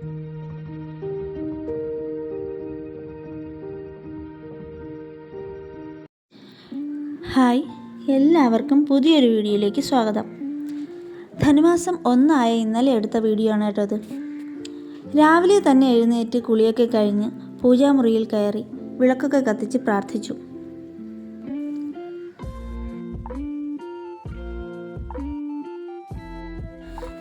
Hi എല്ലാവർക്കും പുതിയൊരു വീഡിയോയിലേക്ക് സ്വാഗതം. ധനുമാസം ഒന്നായ ഇന്നലെ എടുത്ത വീഡിയോ ആണ് കേട്ടോ ഇത് രാവിലെ തന്നെ എഴുന്നേറ്റ് കുളിയൊക്കെ കഴിഞ്ഞ് പൂജാമുറിയിൽ കയറി വിളക്കൊക്കെ കത്തിച്ച് പ്രാർത്ഥിച്ചു.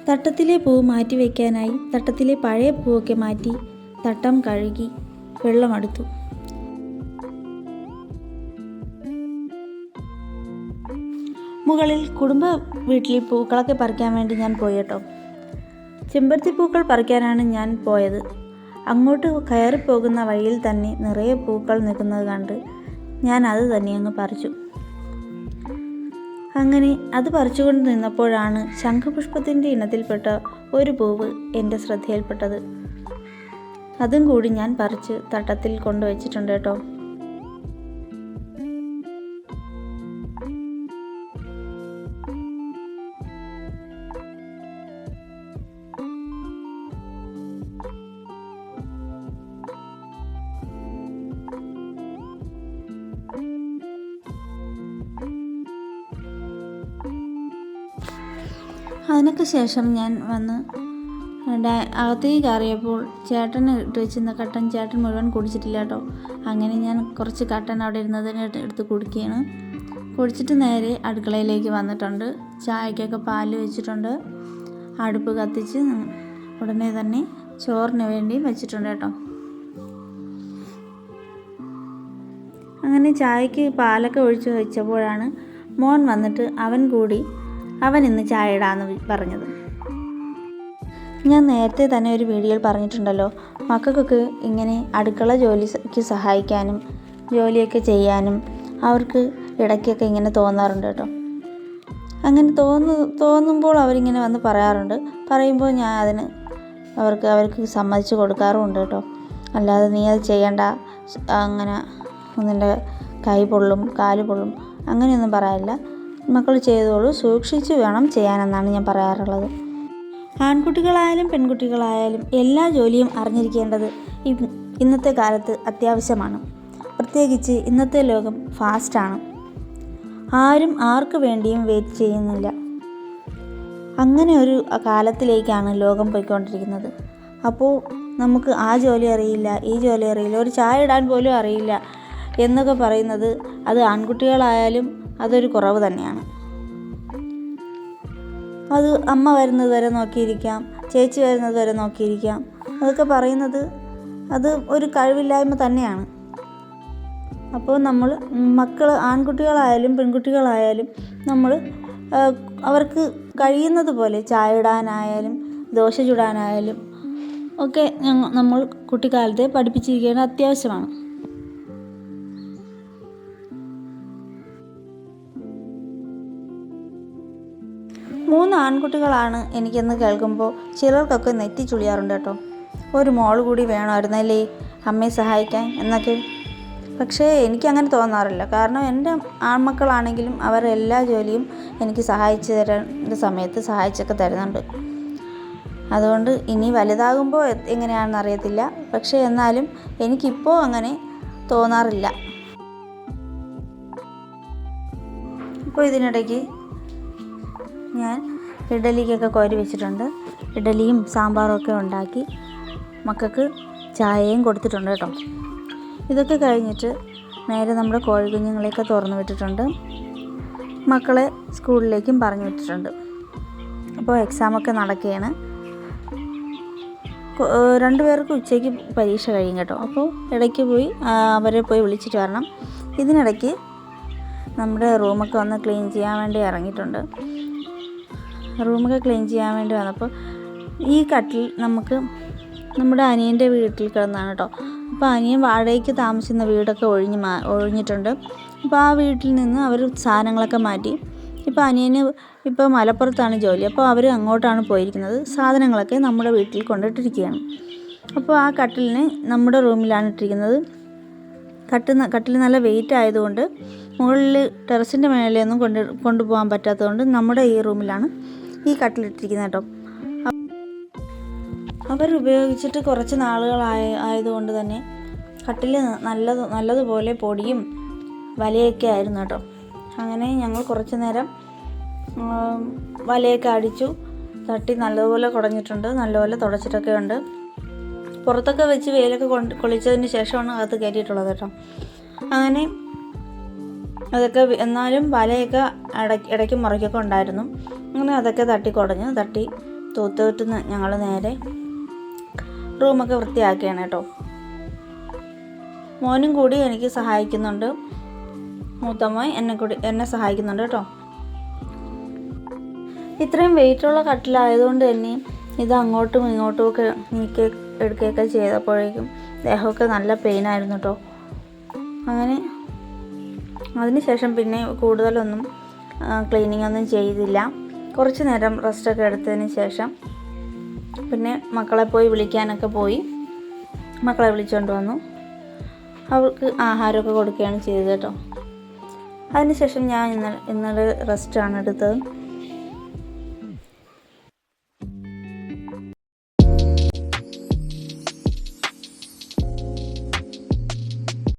തട്ടത്തിലെ പൂവ് മാറ്റി വയ്ക്കാനായി തട്ടത്തിലെ പഴയ പൂവൊക്കെ മാറ്റി തട്ടം കഴുകി വെള്ളമെടുത്തു മുകളിൽ കുടുംബ വീട്ടിൽ പൂക്കളൊക്കെ പറിക്കാൻ വേണ്ടി ഞാൻ പോയി കേട്ടോ ചെമ്പരത്തി പൂക്കൾ പറിക്കാനാണ് ഞാൻ പോയത്. അങ്ങോട്ട് കയറിപ്പോകുന്ന വഴിയിൽ തന്നെ നിറയെ പൂക്കൾ നിൽക്കുന്നത് കണ്ട് ഞാൻ അത് തന്നെ അങ്ങ് പറിച്ചു. അങ്ങനെ അത് പറിച്ചുകൊണ്ട് നിന്നപ്പോഴാണ് ശംഖുപുഷ്പത്തിന്റെ ഇനത്തിൽപ്പെട്ട ഒരു പൂവ് എന്റെ ശ്രദ്ധയിൽപ്പെട്ടത്. അതും കൂടി ഞാൻ പറിച്ച് തട്ടത്തിൽ കൊണ്ടുവച്ചിട്ടുണ്ട് കേട്ടോ. അതിനൊക്കെ ശേഷം ഞാൻ വന്ന് അകത്തേക്ക് കയറിയപ്പോൾ ചേട്ടന് ഇട്ട് വെച്ചിരുന്ന കട്ടൻ ചേട്ടൻ മുഴുവൻ കുടിച്ചിട്ടില്ല കേട്ടോ. അങ്ങനെ ഞാൻ കുറച്ച് കട്ടൻ അവിടെ ഇരുന്നതിന് എടുത്ത് കുടിക്കുകയാണ്. കുടിച്ചിട്ട് നേരെ അടുക്കളയിലേക്ക് വന്നിട്ടുണ്ട്. ചായക്കൊക്കെ പാൽ വെച്ചിട്ടുണ്ട്. അടുപ്പ് കത്തിച്ച് ഉടനെ തന്നെ ചോറിന് വേണ്ടി വെച്ചിട്ടുണ്ട് കേട്ടോ. അങ്ങനെ ചായക്ക് പാലൊക്കെ ഒഴിച്ച് വെച്ചപ്പോഴാണ് മോൻ വന്നിട്ട് അവൻ കൂടി അവൻ ഇന്ന് ചായ ഇടാന്ന് പറഞ്ഞത്. ഞാൻ നേരത്തെ തന്നെ ഒരു വീഡിയോയിൽ പറഞ്ഞിട്ടുണ്ടല്ലോ മക്കൾക്കൊക്കെ ഇങ്ങനെ അടുക്കള ജോലിക്ക് സഹായിക്കാനും ജോലിയൊക്കെ ചെയ്യാനും അവർക്ക് ഇടയ്ക്കൊക്കെ ഇങ്ങനെ തോന്നാറുണ്ട് കേട്ടോ. അങ്ങനെ തോന്നു തോന്നുമ്പോൾ അവരിങ്ങനെ വന്ന് പറയാറുണ്ട്. പറയുമ്പോൾ ഞാൻ അതിന് അവർക്ക് അവർക്ക് സമ്മതിച്ച് കൊടുക്കാറുമുണ്ട് കേട്ടോ. അല്ലാതെ നീ അത് ചെയ്യണ്ട അങ്ങനെ നിന്റെ കൈ പൊള്ളും കാൽ പൊള്ളും അങ്ങനെയൊന്നും പറയാനില്ല. മക്കൾ ചെയ്തോളൂ. സൂക്ഷിച്ച് വേണം ചെയ്യാനെന്നാണ് ഞാൻ പറയാറുള്ളത്. ആൺകുട്ടികളായാലും പെൺകുട്ടികളായാലും എല്ലാ ജോലിയും അറിഞ്ഞിരിക്കേണ്ടത് ഇന്നത്തെ കാലത്ത് അത്യാവശ്യമാണ്. പ്രത്യേകിച്ച് ഇന്നത്തെ ലോകം ഫാസ്റ്റാണ്. ആരും ആർക്ക് വേണ്ടിയും വെയിറ്റ് ചെയ്യുന്നില്ല. അങ്ങനെ ഒരു കാലത്തിലേക്കാണ് ലോകം പോയിക്കൊണ്ടിരിക്കുന്നത്. അപ്പോൾ നമുക്ക് ആ ജോലി അറിയില്ല ഈ ജോലി അറിയില്ല ഒരു ചായ ഇടാൻ പോലും അറിയില്ല എന്നൊക്കെ പറയുന്നത് അത് ആൺകുട്ടികളായാലും അതൊരു കുറവ് തന്നെയാണ്. അത് അമ്മ വരുന്നത് വരെ നോക്കിയിരിക്കാം ചേച്ചി വരുന്നത് വരെ നോക്കിയിരിക്കാം. അതൊക്കെ പറയുന്നത് അത് ഒരു കഴിവില്ലായ്മ തന്നെയാണ്. അപ്പോൾ നമ്മൾ മക്കൾ ആൺകുട്ടികളായാലും പെൺകുട്ടികളായാലും നമ്മൾ അവർക്ക് കഴിയുന്നത് പോലെ ചായ ഇടാനായാലും ദോശ ചുടാനായാലും ഒക്കെ നമ്മൾ കുട്ടിക്കാലത്തെ പഠിപ്പിച്ചിരിക്കേണ്ടത് അത്യാവശ്യമാണ്. മൂന്ന് ആൺകുട്ടികളാണ് എനിക്കെന്ന് കേൾക്കുമ്പോൾ ചിലർക്കൊക്കെ നെറ്റി ചുളിയാറുണ്ട് കേട്ടോ. ഒരു മോൾ കൂടി വേണമായിരുന്നല്ലേ അമ്മയെ സഹായിക്കാൻ എന്നൊക്കെ. പക്ഷേ എനിക്കങ്ങനെ തോന്നാറില്ല. കാരണം എന്റെ ആൺമക്കളാണെങ്കിലും അവർ എല്ലാ ജോലിയും എനിക്ക് സഹായിച്ചു തരേണ്ട സമയത്ത് സഹായിച്ചൊക്കെ തരുന്നുണ്ട്. അതുകൊണ്ട് ഇനി വലുതാകുമ്പോൾ എങ്ങനെയാണെന്ന് അറിയത്തില്ല. പക്ഷേ എന്നാലും എനിക്കിപ്പോൾ അങ്ങനെ തോന്നാറില്ല. ഇപ്പോൾ ഇതിനിടയ്ക്ക് ഞാൻ ഇഡലിക്കൊക്കെ കോരി വെച്ചിട്ടുണ്ട്. ഇഡലിയും സാമ്പാറും ഒക്കെ ഉണ്ടാക്കി മക്കൾക്ക് ചായയും കൊടുത്തിട്ടുണ്ട് കേട്ടോ. ഇതൊക്കെ കഴിഞ്ഞിട്ട് നേരെ നമ്മുടെ കോഴിക്കുഞ്ഞുങ്ങളെയൊക്കെ തുറന്നു വിട്ടിട്ടുണ്ട്. മക്കളെ സ്കൂളിലേക്കും പറഞ്ഞു വിട്ടിട്ടുണ്ട്. അപ്പോൾ എക്സാമൊക്കെ നടക്കുകയാണ്. രണ്ടു പേർക്ക് ഉച്ചയ്ക്ക് പരീക്ഷ കഴിയും കേട്ടോ. അപ്പോൾ ഇടയ്ക്ക് പോയി അവരെ പോയി വിളിച്ചിട്ട് വരണം. ഇതിനിടയ്ക്ക് നമ്മുടെ റൂമൊക്കെ ഒന്ന് ക്ലീൻ ചെയ്യാൻ വേണ്ടി ഇറങ്ങിയിട്ടുണ്ട്. റൂമൊക്കെ ക്ലീൻ ചെയ്യാൻ വേണ്ടി വന്നപ്പോൾ ഈ കട്ടിൽ നമുക്ക് നമ്മുടെ അനിയന്റെ വീട്ടിൽ കിടന്നാണ് കേട്ടോ. അപ്പോൾ അനിയൻ വാടകയ്ക്ക് താമസിക്കുന്ന വീടൊക്കെ ഒഴിഞ്ഞ് മാ ഒഴിഞ്ഞിട്ടുണ്ട്. അപ്പോൾ ആ വീട്ടിൽ നിന്ന് അവർ സാധനങ്ങളൊക്കെ മാറ്റി. ഇപ്പോൾ അനിയന് ഇപ്പോൾ മലപ്പുറത്താണ് ജോലി. അപ്പോൾ അവർ അങ്ങോട്ടാണ് പോയിരിക്കുന്നത്. സാധനങ്ങളൊക്കെ നമ്മുടെ വീട്ടിൽ കൊണ്ടിട്ടിരിക്കുകയാണ്. അപ്പോൾ ആ കട്ടിലിന് നമ്മുടെ റൂമിലാണ് ഇട്ടിരിക്കുന്നത്. കട്ടിൽ കട്ടിൽ നല്ല വെയിറ്റ് ആയതുകൊണ്ട് മുകളിൽ ടെറസിന്റെ മേലെയൊന്നും കൊണ്ട് കൊണ്ടുപോകാൻ പറ്റാത്തതുകൊണ്ട് നമ്മുടെ ഈ റൂമിലാണ് ഈ കട്ടിലിട്ടിരിക്കുന്നത് കേട്ടോ. അവർ ഉപയോഗിച്ചിട്ട് കുറച്ച് നാളുകളായ ആയതുകൊണ്ട് തന്നെ കട്ടിൽ നല്ലത് നല്ലതുപോലെ പൊടിയും വലയൊക്കെ ആയിരുന്നു കേട്ടോ. അങ്ങനെ ഞങ്ങൾ കുറച്ച് നേരം വലയൊക്കെ അടിച്ചു തട്ടി നല്ലതുപോലെ കുടഞ്ഞിട്ടുണ്ട് നല്ലപോലെ തുടച്ചിട്ടൊക്കെ ഉണ്ട്. പുറത്തൊക്കെ വെച്ച് വെയിലൊക്കെ കൊളിച്ചതിന് ശേഷമാണ് അകത്ത് കയറ്റിയിട്ടുള്ളത് കേട്ടോ. അങ്ങനെ അതൊക്കെ എന്നാലും വലയൊക്കെ ഇടയ്ക്ക് ഇടയ്ക്ക് മുറയ്ക്കൊക്കെ ഉണ്ടായിരുന്നു. അങ്ങനെ അതൊക്കെ തട്ടി കുടഞ്ഞ് തട്ടി തൂത്തിട്ട് ഞങ്ങൾ നേരെ റൂമൊക്കെ വൃത്തിയാക്കിയാണ് കേട്ടോ. മോനും കൂടി എനിക്ക് സഹായിക്കുന്നുണ്ട്. മൂത്തമ്മ എന്നെ കൂടി എന്നെ സഹായിക്കുന്നുണ്ട് കേട്ടോ. ഇത്രയും വെയിറ്റുള്ള കട്ടിലായതുകൊണ്ട് തന്നെ ഇത് അങ്ങോട്ടും ഇങ്ങോട്ടും ഒക്കെ നീക്കി എടുക്കുകയൊക്കെ ചെയ്തപ്പോഴേക്കും ദേഹമൊക്കെ നല്ല പെയിനായിരുന്നു കേട്ടോ. അങ്ങനെ അതിനുശേഷം പിന്നെ കൂടുതലൊന്നും ക്ലീനിങ് ഒന്നും ചെയ്തില്ല. കുറച്ച് നേരം റെസ്റ്റൊക്കെ എടുത്തതിന് ശേഷം പിന്നെ മക്കളെ പോയി വിളിക്കാനൊക്കെ പോയി. മക്കളെ വിളിച്ചുകൊണ്ട് വന്നു. അവൾക്ക് ആഹാരമൊക്കെ കൊടുക്കുകയാണ് ചെയ്തത് കേട്ടോ. അതിനുശേഷം ഞാൻ ഇന്നലെ ഇന്നലെ റെസ്റ്റാണ് എടുത്തത്.